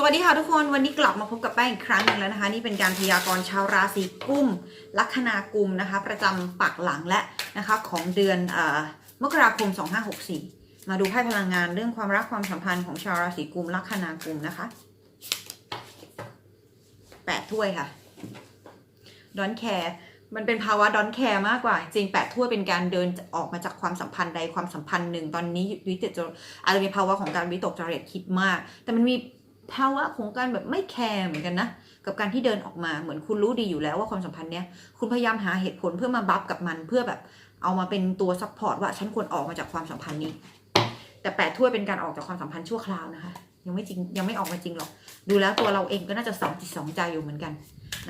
สวัสดีค่ะทุกคนวันนี้กลับมาพบกับแป้งอีกครั้งหนึ่งแล้วนะคะ นี่เป็นการพยากรณ์ชาวราศีกุมลัคนากุมนะคะ ประจำปักหลังและนะคะของเดือนอมกราคม 2564 มาดูไพ่พลังงานเรื่องความรักความสัมพันธ์ของชาวราศีกุมลัคนากุมนะคะแปดถ้วยค่ะดอนแคร์มันเป็นภาวะดอนแคร์มากกว่า จริงแปดถ้วยเป็นการเดินออกมาจากความสัมพันธ์ใดความสัมพันธ์หนึ่งตอนนี้วิตกจอาจจะมีภาวะของการวิตกจริตคิดมาก แต่มันมี ภาวะของการแบบไม่แคร์เหมือนกันนะกับการที่เดินออกมาเหมือนคุณรู้ดีอยู่แล้วว่าความสัมพันธ์เนี้ยคุณพยายามหาเหตุผลเพื่อมาบัฟกับมันเพื่อแบบเอามาเป็นตัวซัพพอร์ตว่าฉันควรออกมาจากความสัมพันธ์นี้ แต่แปดถ้วยเป็นการออกจากความสัมพันธ์ชั่วคราวนะคะ ยังไม่จริงยังไม่ออกมาจริงหรอก ดูแล้วตัวเราเองก็น่าจะสองจิตสองใจอยู่เหมือนกัน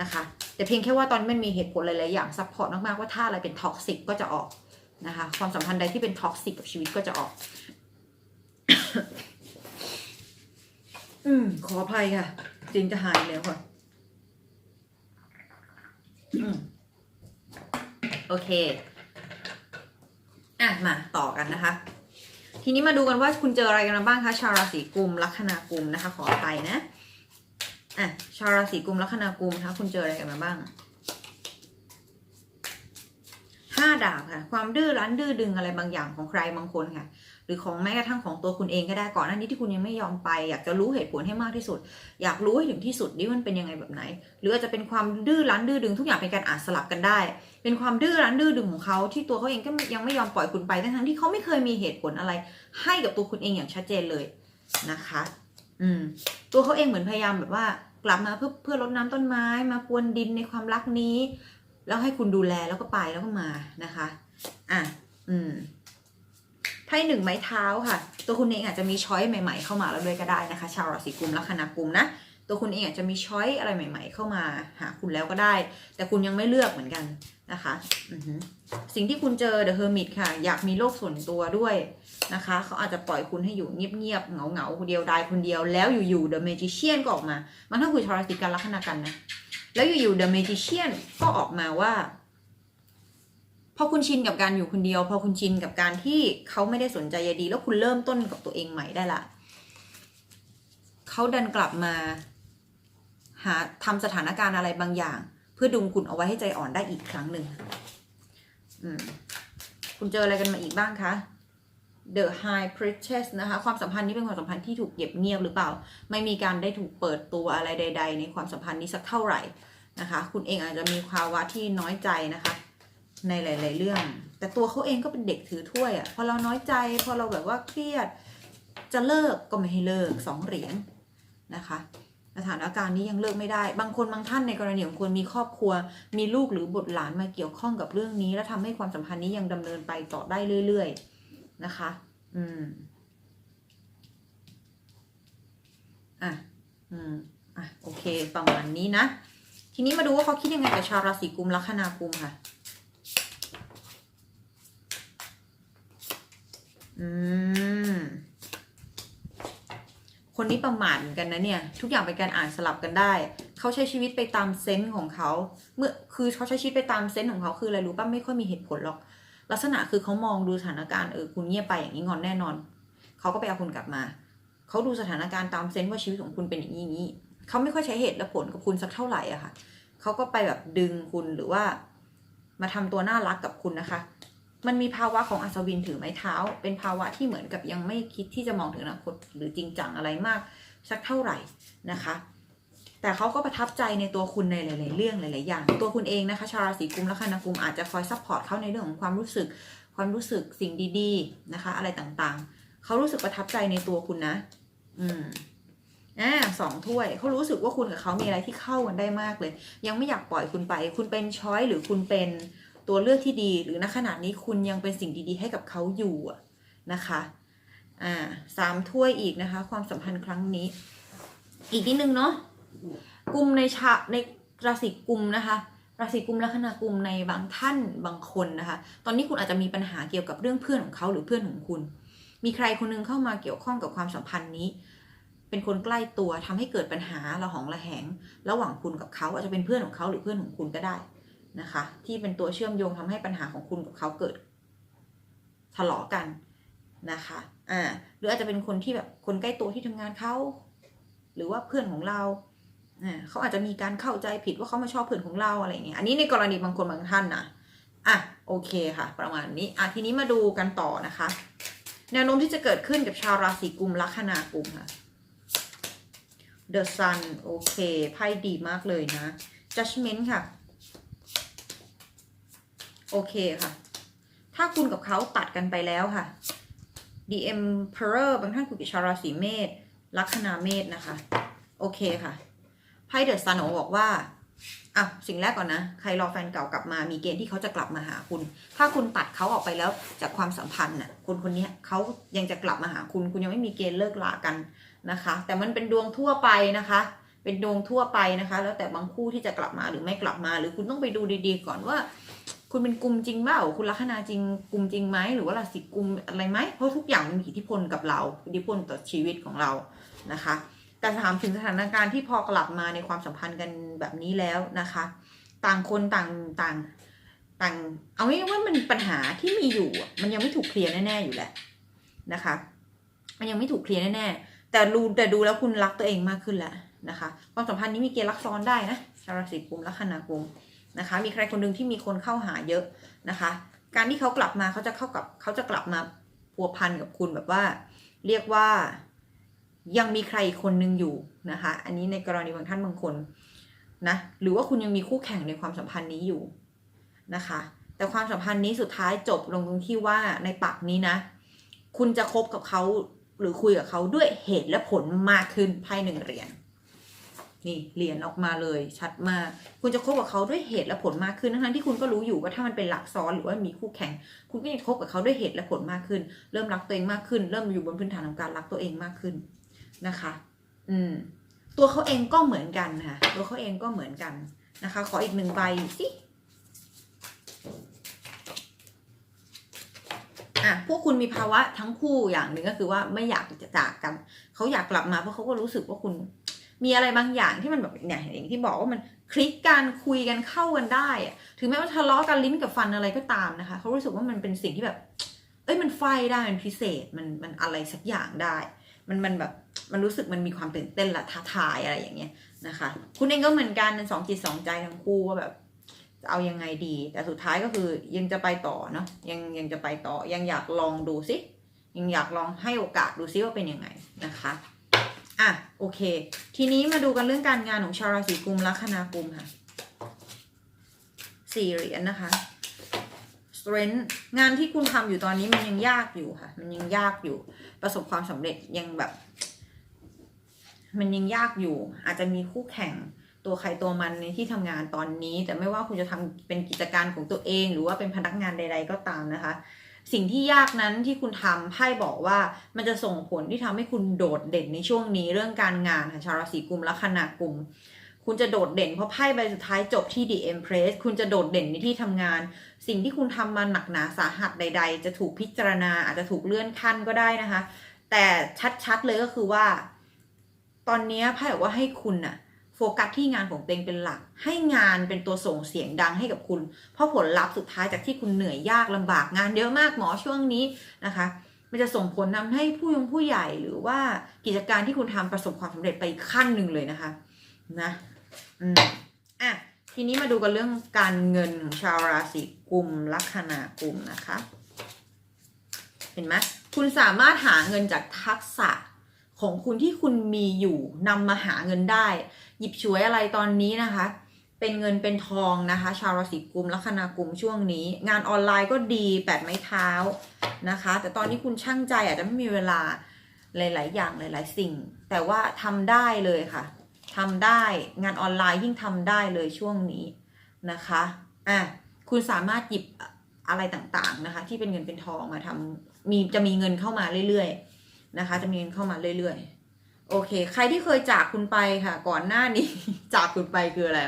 นะคะ แต่เพียงแค่ว่าตอนนี้มันมีเหตุผลหลายๆอย่างซัพพอร์ตมากๆว่าถ้าอะไรเป็นท็อกซิกก็จะออกนะคะ ความสัมพันธ์ใดที่เป็นท็อกซิกกับชีวิตก็จะออก อืม ขออภัยค่ะ จริงจะหายแล้วค่ะ อืม โอเค อะ มาต่อกันนะคะ ทีนี้มาดูกันว่าคุณเจออะไรกันมาบ้างคะ ชาวราศีกุมลัคนากุมนะคะ ขออภัยนะ อะ ชาวราศีกุมลัคนากุมนะคะคุณเจออะไรกันมาบ้างห้าดาบค่ะ ความดื้อรั้นดื้อดึงอะไรบางอย่างของใครบางคนค่ะ หรือของแม้กระทั่งของตัวคุณเองก็ได้ก่อนหน้านี้ที่คุณยังไม่ยอมไป อยากจะรู้เหตุผลให้มากที่สุด อยากรู้ให้ถึงที่สุดดิมันเป็นยังไงแบบไหน หรืออาจจะเป็นความดื้อรั้นดื้อดึงทุกอย่างเป็นการอ่านสลับกันได้ เป็นความดื้อรั้นดื้อดึงของเขาที่ตัวเขาเองก็ยังไม่ยอมปล่อยคุณไปทั้งที่เขาไม่เคยมีเหตุผลอะไร ให้กับตัวคุณเองอย่างชัดเจนเลยนะคะ อืม ตัวเขาเองเหมือนพยายามแบบว่า กลับมาเพื่อเพื่อรดน้ำต้นไม้ มาพรวนดินในความรักนี้ แล้วให้คุณดูแลแล้วก็ไปแล้วก็มานะคะ อะ อืม ไพ่หนึ่งไม้เท้าค่ะ ตัวคุณเองอาจจะมีช้อยใหม่ ๆ เข้ามาแล้วด้วยก็ได้นะคะ ชาวราศีกุมลัคนากุมนะตัวคุณเองอาจจะมีช้อยอะไรใหม่ ๆ เข้ามาหาคุณแล้วก็ได้ แต่คุณยังไม่เลือกเหมือนกันนะคะสิ่งที่คุณเจอ The Hermit ค่ะ อยากมีโลกส่วนตัวด้วยนะคะ เขาอาจจะปล่อยคุณให้อยู่เงียบๆเหงาๆคนเดียวดายคนเดียวแล้วอยู่ๆ The Magician ก็ออกมา มันถ้าคุยชาวราศีกันลัคนากันนะแล้วอยู่ๆ The Magician ก็ออกมาว่า พอคุณชินกับการอยู่คนเดียว พอคุณชินกับการที่เขาไม่ได้สนใจใยดี แล้วคุณเริ่มต้นกับตัวเองใหม่ได้ละเขาดันกลับมา หาทำสถานการณ์อะไรบางอย่าง เพื่อดึงคุณเอาไว้ให้ใจอ่อนได้อีกครั้งหนึ่งคุณเจออะไรกันมาอีกบ้างคะ The High Priestess นะคะ ความสัมพันธ์นี้เป็นความสัมพันธ์ที่ถูกเก็บเงียบหรือเปล่า ไม่มีการได้ถูกเปิดตัวอะไรใด ๆ ในความสัมพันธ์นี้สักเท่าไหร่นะคะ คุณเองอาจจะมีภาวะที่น้อยใจนะคะ ในหลาย ๆ เรื่อง แต่ตัวเขาเองก็เป็นเด็กถือถ้วยอะ่ะพอเราน้อยใจ พอเราแบบว่าเครียด จะเลิกก็ไม่ให้เลิกสองเหรียญนะคะสถานการณ์นี้ยังเลิกไม่ได้ บางคนบางท่านในกรณีของคุณมีครอบครัว มีลูกหรือบุตรหลานมาเกี่ยวข้องกับเรื่องนี้ และทำให้ความสัมพันธ์นี้ยังดำเนินไปต่อได้เรื่อย ๆ นะคะ อืม อะ อืม อะ โอเค ประมาณนี้นะ ทีนี้มาดูว่าเขาคิดยังไงกับชาวราศีกุมลัคนากุมค่ะ อืม คนนี้ประมาทเหมือนกันนะเนี่ย ทุกอย่างเป็นการอ่านสลับกันได้ เขาใช้ชีวิตไปตามเซนส์ของเขา เมื่อคือเขาใช้ชีวิตไปตามเซนส์ของเขาคืออะไรรู้ป่ะไม่ค่อยมีเหตุผลหรอก ลักษณะคือเขามองดูสถานการณ์เออคุณเงียบไปอย่างนี้งอนแน่นอน เขาก็ไปเอาคุณกลับมา เขาดูสถานการณ์ตามเซนส์ว่าชีวิตของคุณเป็นอย่างนี้อย่างนี้ เขาไม่ค่อยใช้เหตุและผลกับคุณสักเท่าไหร่อะค่ะ เขาก็ไปแบบดึงคุณหรือว่า มาทำตัวน่ารักกับคุณนะคะ มันมีภาวะของอัศวินถือไม้เท้า เป็นภาวะที่เหมือนกับยังไม่คิดที่จะมองถึงอนาคตหรือจริงจังอะไรมาก สักเท่าไหร่นะคะ แต่เขาก็ประทับใจในตัวคุณในหลาย ๆ เรื่องหลาย ๆ อย่าง ตัวคุณเองนะคะ ชาวราศีกุมและคนากุมอาจจะคอยซัพพอร์ตเขาในเรื่องของความรู้สึก ความรู้สึกสิ่งดีๆนะคะ อะไรต่างๆ เขารู้สึกประทับใจในตัวคุณนะ อืมอ่าสองถ้วยเขารู้สึกว่าคุณกับเขามีอะไรที่เข้ากันได้มากเลย ยังไม่อยากปล่อยคุณไป คุณเป็นช้อยหรือคุณเป็น ตัวเลือกที่ดี หรือณขณะนี้คุณยังเป็นสิ่งดีๆ ให้กับเขาอยู่นะคะอ่าสามถ้วยอีกนะคะ ความสัมพันธ์ครั้งนี้ อีกนิดนึงเนาะกลุ่มในชาในราศีกุมนะคะราศีกุมลัคนากุมในบางท่านบางคนนะคะ ตอนนี้คุณอาจจะมีปัญหาเกี่ยวกับเรื่องเพื่อนของเขาหรือเพื่อนของคุณ มีใครคนหนึงเข้ามาเกี่ยวข้องกับความสัมพันธ์นี้ เป็นคนใกล้ตัวทำให้เกิดปัญหาระหองระแหง ระหว่างคุณกับเขาอาจจะเป็นเพื่อนของเขาหรือเพื่อนของคุณก็ได้ นะคะ ที่เป็นตัวเชื่อมโยงทำให้ปัญหาของคุณกับเขาเกิดทะเลาะกันนะคะอ่าหรืออาจจะเป็นคนที่แบบคนใกล้ตัวที่ทำงานเขาหรือว่าเพื่อนของเราอ่าเขาอาจจะมีการเข้าใจผิดว่าเขามาชอบเพื่อนของเราอะไรเงี้ยอันนี้ในกรณีบางคนบางท่านนะอะโอเคค่ะ ประมาณนี้อะทีนี้มาดูกันต่อนะคะ แนวโน้มที่จะเกิดขึ้นกับชาวราศีกุมลัคนากุมค่ะ The Sun โอเคไพ่ดีมากเลยนะ Judgment ค่ะ โอเคค่ะ ถ้าคุณกับเขาตัดกันไปแล้วค่ะ The Emperor บางท่านคุยกับชาราศีเมษลัคนาเมษนะคะ โอเคค่ะไพ่เดอะซันบอกว่าอะสิ่งแรกก่อนนะ ใครรอแฟนเก่ากลับมามีเกณฑ์ที่เขาจะกลับมาหาคุณ ถ้าคุณตัดเขาออกไปแล้วจากความสัมพันธ์น่ะคนคนนี้เขายังจะกลับมาหาคุณ คุณยังไม่มีเกณฑ์เลิกลากันนะคะ แต่มันเป็นดวงทั่วไปนะคะ เป็นดวงทั่วไปนะคะ แล้วแต่บางคู่ที่จะกลับมาหรือไม่กลับมา หรือคุณต้องไปดูดีๆ ก่อนว่า คุณเป็นกลุ่มจริงเปล่าคุณลัคนาจริงกลุ่มจริงไหมหรือว่าราศีกุมอะไรไหมเพราะทุกอย่างมันมีอิทธิพลกับเราอิทธิพลต่อชีวิตของเรานะคะ แต่ถามถึงสถานการณ์ที่พอกลับมาในความสัมพันธ์กันแบบนี้แล้วนะคะ ต่างคนต่างต่างต่าง เอาง่ายว่ามันปัญหาที่มีอยู่ มันยังไม่ถูกเคลียร์แน่ๆอยู่แหละนะคะ มันยังไม่ถูกเคลียร์แน่ๆแต่ดูแต่ดูแล้วคุณรักตัวเองมากขึ้นแล้วนะคะ ความสัมพันธ์นี้มีเกณฑ์รักซ้อนได้นะชาวราศีกุมลัคนากุม นะคะ มีใครคนหนึ่งที่มีคนเข้าหาเยอะนะคะ การที่เขากลับมาเขาจะเข้ากับเขาจะกลับมาพัวพันกับคุณแบบว่า เรียกว่ายังมีใครอีกคนหนึ่งอยู่นะคะ อันนี้ในกรณีบางท่านบางคนนะ หรือว่าคุณยังมีคู่แข่งในความสัมพันธ์นี้อยู่นะคะ แต่ความสัมพันธ์นี้สุดท้ายจบลงตรงที่ว่าในปักนี้นะ คุณจะคบกับเขาหรือคุยกับเขาด้วยเหตุและผลมากขึ้นไพ่หนึ่งเหรียญ นี่เหรียญออกมาเลยชัดมาก คุณจะคบกับเขาด้วยเหตุและผลมากขึ้นทั้งที่คุณก็รู้อยู่ว่าถ้ามันเป็นหลักซ้อนหรือว่ามีคู่แข่ง คุณก็ยังคบกับเขาด้วยเหตุและผลมากขึ้น เริ่มรักตัวเองมากขึ้น เริ่มอยู่บนพื้นฐานของการรักตัวเองมากขึ้นนะคะ อืม ตัวเขาเองก็เหมือนกันค่ะ ตัวเขาเองก็เหมือนกันนะคะ ขออีกหนึ่งใบสิอะพวกคุณมีภาวะทั้งคู่อย่างหนึ่งก็คือว่าไม่อยากจะจากกัน เขาอยากกลับมาเพราะเขาก็รู้สึกว่าคุณ มีอะไรบางอย่างที่มันแบบเนี่ยอย่างที่บอกว่ามันคลิกกันคุยกันเข้ากันได้อะถึงแม้ว่าทะเลาะกันลิ้นกับฟันอะไรก็ตามนะคะเขารู้สึกว่ามันเป็นสิ่งที่แบบ เอ้ยมันไฟได้มันพิเศษมันมันอะไรสักอย่างได้ มันมันแบบมันรู้สึกมันมีความตื่นเต้นละท้าทายอะไรอย่างเงี้ยนะคะ คุณเองก็เหมือนกันสองจิตสองใจทั้งคู่ว่าแบบจะเอายังไงดี แต่สุดท้ายก็คือยังจะไปต่อเนาะยังยังจะไปต่อยังอยากลองดูสิยังอยากลองให้โอกาสดูซิว่าเป็นยังไงนะคะ อะโอเค ทีนี้มาดูกันเรื่องการงานของชาวราศีกุมลัคนากุมค่ะสี่เหรียญนะคะ strength งานที่คุณทำอยู่ตอนนี้มันยังยากอยู่ค่ะ มันยังยากอยู่ ประสบความสำเร็จยังแบบ มันยังยากอยู่ อาจจะมีคู่แข่งตัวใครตัวมันในที่ทำงานตอนนี้ แต่ไม่ว่าคุณจะทำเป็นกิจการของตัวเอง หรือว่าเป็นพนักงานใด ๆ ก็ตามนะคะ สิ่งที่ยากนั้นที่คุณทำไพ่บอกว่ามันจะส่งผลที่ทำให้คุณโดดเด่นในช่วงนี้เรื่องการงานค่ะชาวราศีกุมและคณากุมคุณจะโดดเด่นเพราะไพ่ใบสุดท้ายจบที่ The Empress คุณจะโดดเด่นในที่ทำงาน สิ่งที่คุณทำมาหนักหนาสาหัสใด ๆ จะถูกพิจารณาอาจจะถูกเลื่อนขั้นก็ได้นะคะ แต่ชัดๆเลยก็คือว่า ตอนนี้ไพ่บอกว่าให้คุณน่ะ โฟกัสที่งานของตัวเองเป็นหลัก ให้งานเป็นตัวส่งเสียงดังให้กับคุณ เพราะผลลัพธ์สุดท้ายจากที่คุณเหนื่อยยากลำบากงานเยอะมากหมอช่วงนี้นะคะ มันจะส่งผลทำให้ผู้ยงผู้ใหญ่หรือว่ากิจการที่คุณทำประสบความสำเร็จไปขั้นหนึ่งเลยนะคะนะอืมอะทีนี้มาดูกันเรื่องการเงินของชาวราศีกุมลัคนากุมนะคะ เห็นไหมคุณสามารถหาเงินจากทักษะของคุณที่คุณมีอยู่นำมาหาเงินได้ หยิบฉวยอะไรตอนนี้นะคะ เป็นเงินเป็นทองนะคะ ชาวราศีกุมลัคนากุมช่วงนี้ งานออนไลน์ก็ดีแปดไม้เท้านะคะ แต่ตอนนี้คุณช่างใจอาจจะไม่มีเวลาหลาย ๆ อย่างหลาย ๆ สิ่ง แต่ว่าทำได้เลยค่ะทำได้งานออนไลน์ยิ่งทำได้เลยช่วงนี้นะคะอะคุณสามารถหยิบอะไรต่างๆนะคะ ที่เป็นเงินเป็นทองมาทำมีจะมีเงินเข้ามาเรื่อยๆนะคะ จะมีเงินเข้ามาเรื่อยๆ โอเค ใครที่เคยจากคุณไปค่ะ ก่อนหน้านี้ จากคุณไปคืออะไร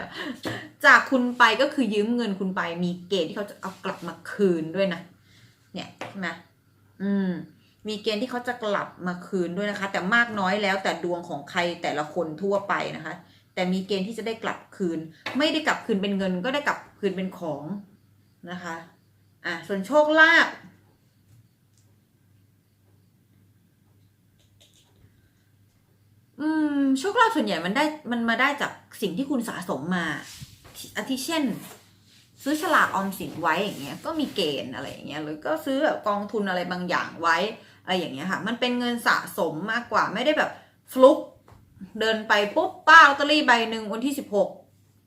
จากคุณไปก็คือยืมเงินคุณไป มีเกณฑ์ที่เขาจะเอากลับมาคืนด้วยนะ เนี่ยใช่ไหมอืม มีเกณฑ์ที่เขาจะกลับมาคืนด้วยนะคะ แต่มากน้อยแล้วแต่ดวงของใครแต่ละคนทั่วไปนะคะ แต่มีเกณฑ์ที่จะได้กลับคืน ไม่ได้กลับคืนเป็นเงิน ก็ได้กลับคืนเป็นของนะคะ อะส่วนโชคลาภ อืม โชคลาภส่วนใหญ่มันได้มันมาได้จากสิ่งที่คุณสะสมมา อาทิเช่น ซื้อฉลากออมสินไว้อย่างเงี้ยก็มีเกณฑ์อะไรอย่างเงี้ยหรือก็ซื้อแบบกองทุนอะไรบางอย่างไว้อะไรอย่างเงี้ยค่ะ มันเป็นเงินสะสมมากกว่าไม่ได้แบบฟลุกเดินไปปุ๊บป้าลอตเตอรี่ใบหนึ่งวันที่สิบหก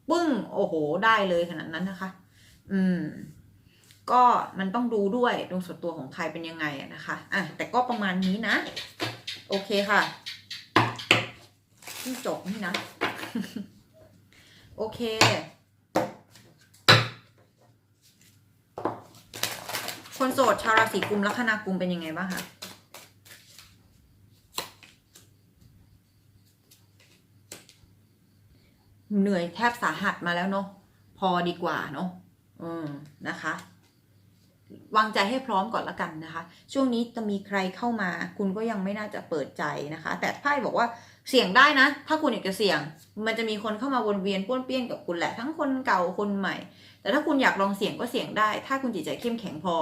ปึ้งโอ้โหได้เลยขนาดนั้นนะคะ อืม ก็มันต้องดูด้วยดวงส่วนตัวของใครเป็นยังไงนะคะอะแต่ก็ประมาณนี้นะ โอเคค่ะ เพิ่งจบนี่นะ โอเค คนโสดชาวราศีกุมลัคนากุมเป็นยังไงบ้างคะเหนื่อยแทบสาหัสมาแล้วเนาะพอดีกว่าเนาะอืมนะคะ วางใจให้พร้อมก่อนละกันนะคะ ช่วงนี้จะมีใครเข้ามา คุณก็ยังไม่น่าจะเปิดใจนะคะ แต่ไพ่บอกว่า เสี่ยงได้นะ ถ้าคุณอยากจะเสี่ยง มันจะมีคนเข้ามาวนเวียนป้วนเปี้ยนกับคุณแหละ ทั้งคนเก่าคนใหม่ แต่ถ้าคุณอยากลองเสี่ยงก็เสี่ยงได้ ถ้าคุณจิตใจเข้มแข็งพอ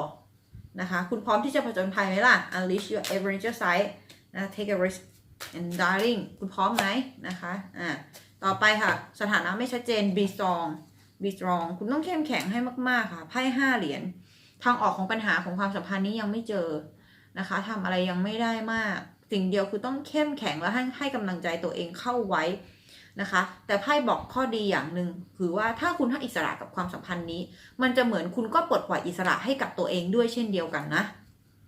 นะคะ คุณพร้อมที่จะผจญภัยไหมล่ะ unleash your adventure side นะ take a risk and darling คุณพร้อมไหมนะคะ อ่า ต่อไปค่ะ สถานะไม่ชัดเจน be strong be strong คุณต้องเข้มแข็งให้มากๆค่ะไพ่ห้าเหรียญ ทางออกของปัญหาของความสัมพันธ์นี้ยังไม่เจอนะคะทำอะไรยังไม่ได้มาก สิ่งเดียวคือต้องเข้มแข็งและให้ให้กำลังใจตัวเองเข้าไว้นะคะ แต่ไพ่บอกข้อดีอย่างหนึ่งคือว่าถ้าคุณให้อิสระกับความสัมพันธ์นี้ มันจะเหมือนคุณก็ปลดปล่อยอิสระให้กับตัวเองด้วยเช่นเดียวกันนะ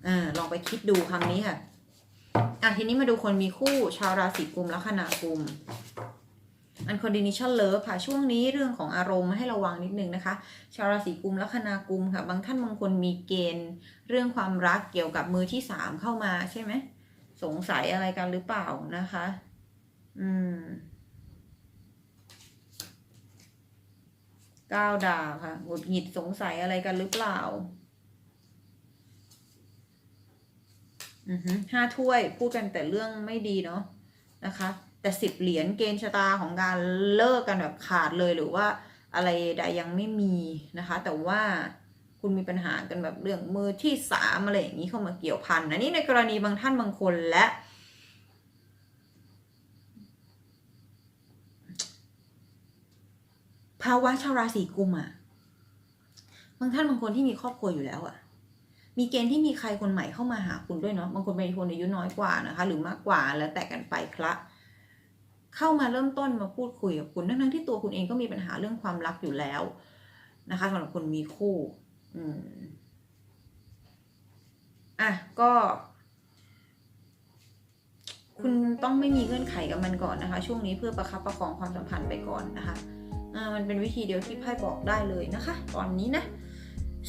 อลองไปคิดดูคำนี้ค่ะอะทีนี้มาดูคนมีคู่ชาวราศีกุมและคนากุม unconditional love ค่ะ ช่วงนี้เรื่องของอารมณ์ให้ระวังนิดนึงนะคะ ชาวราศีกุมและคนากุมค่ะ บางท่านบางคนมีเกณฑ์ เรื่องความรักเกี่ยวกับมือที่สามเข้ามาใช่ไหม สงสัยอะไรกันหรือเปล่านะคะ อืมก้าวดาค่ะหงุดหงิดสงสัยอะไรกันหรือเปล่า อือฮึห้าถ้วยพูดกันแต่เรื่องไม่ดีเนาะนะคะ แต่สิบเหรียญเกณฑ์ชะตาของการเลิกกันแบบขาดเลยหรือว่าอะไรใดยังไม่มีนะคะ แต่ว่า คุณมีปัญหากันแบบเรื่องมือที่สามอะไรอย่างนี้เข้ามาเกี่ยวพันนะนี่ในกรณีบางท่านบางคนและภาวะชาวราศีกุมอะบางท่านบางคนที่มีครอบครัวอยู่แล้วอะมีเกณฑ์ที่มีใครคนใหม่เข้ามาหาคุณด้วยเนาะ บางคนเป็นคนอายุน้อยกว่านะคะ หรือมากกว่าแล้วแต่กันไปคละ เข้ามาเริ่มต้นมาพูดคุยกับคุณ ทั้งๆที่ตัวคุณเองก็มีปัญหาเรื่องความรักอยู่แล้วนะคะสำหรับคนมีคู่ อืมอะก็ คุณต้องไม่มีเงื่อนไขกับมันก่อนนะคะ ช่วงนี้เพื่อประคับประคองความสัมพันธ์ไปก่อนนะคะอ่ามันเป็นวิธีเดียวที่ไพ่บอกได้เลยนะคะ ตอนนี้นะ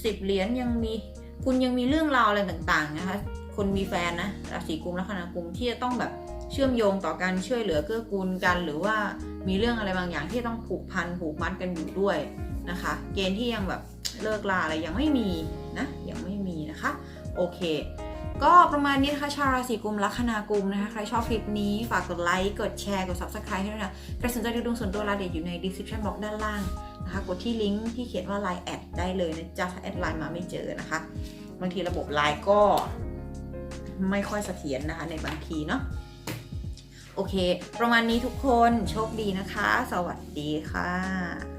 สิบเหรียญยังมีคุณยังมีเรื่องราวอะไรต่างๆนะคะ คนมีแฟนนะราศีกุมลัคนากุมที่จะต้องแบบเชื่อมโยงต่อการช่วยเหลือเกื้อกูลกัน หรือว่ามีเรื่องอะไรบางอย่างที่ต้องผูกพันผูกมัดกันอยู่ด้วยนะคะ เกณฑ์ที่ยังแบบ เลิกลาอะไรยังไม่มีนะยังไม่มีนะคะ โอเค ก็ประมาณนี้นะคะชาวราศีกุมลัคนากุมนะคะ ใครชอบคลิปนี้ฝากกดไลค์ กดแชร์ กด subscribe ให้ด้วยนะใครสนใจดูดวงส่วนตัวรายละเอียดอยู่ใน description box ด้านล่างนะคะ กดที่ลิงก์ที่เขียนว่า line แอดได้เลยนะจ๊ะถ้าแอดไลน์มาไม่เจอนะคะ บางทีระบบไลน์ก็ไม่ค่อยเสถียรนะคะในบางทีเนาะโอเค ประมาณนี้ทุกคนโชคดีนะคะ สวัสดีค่ะ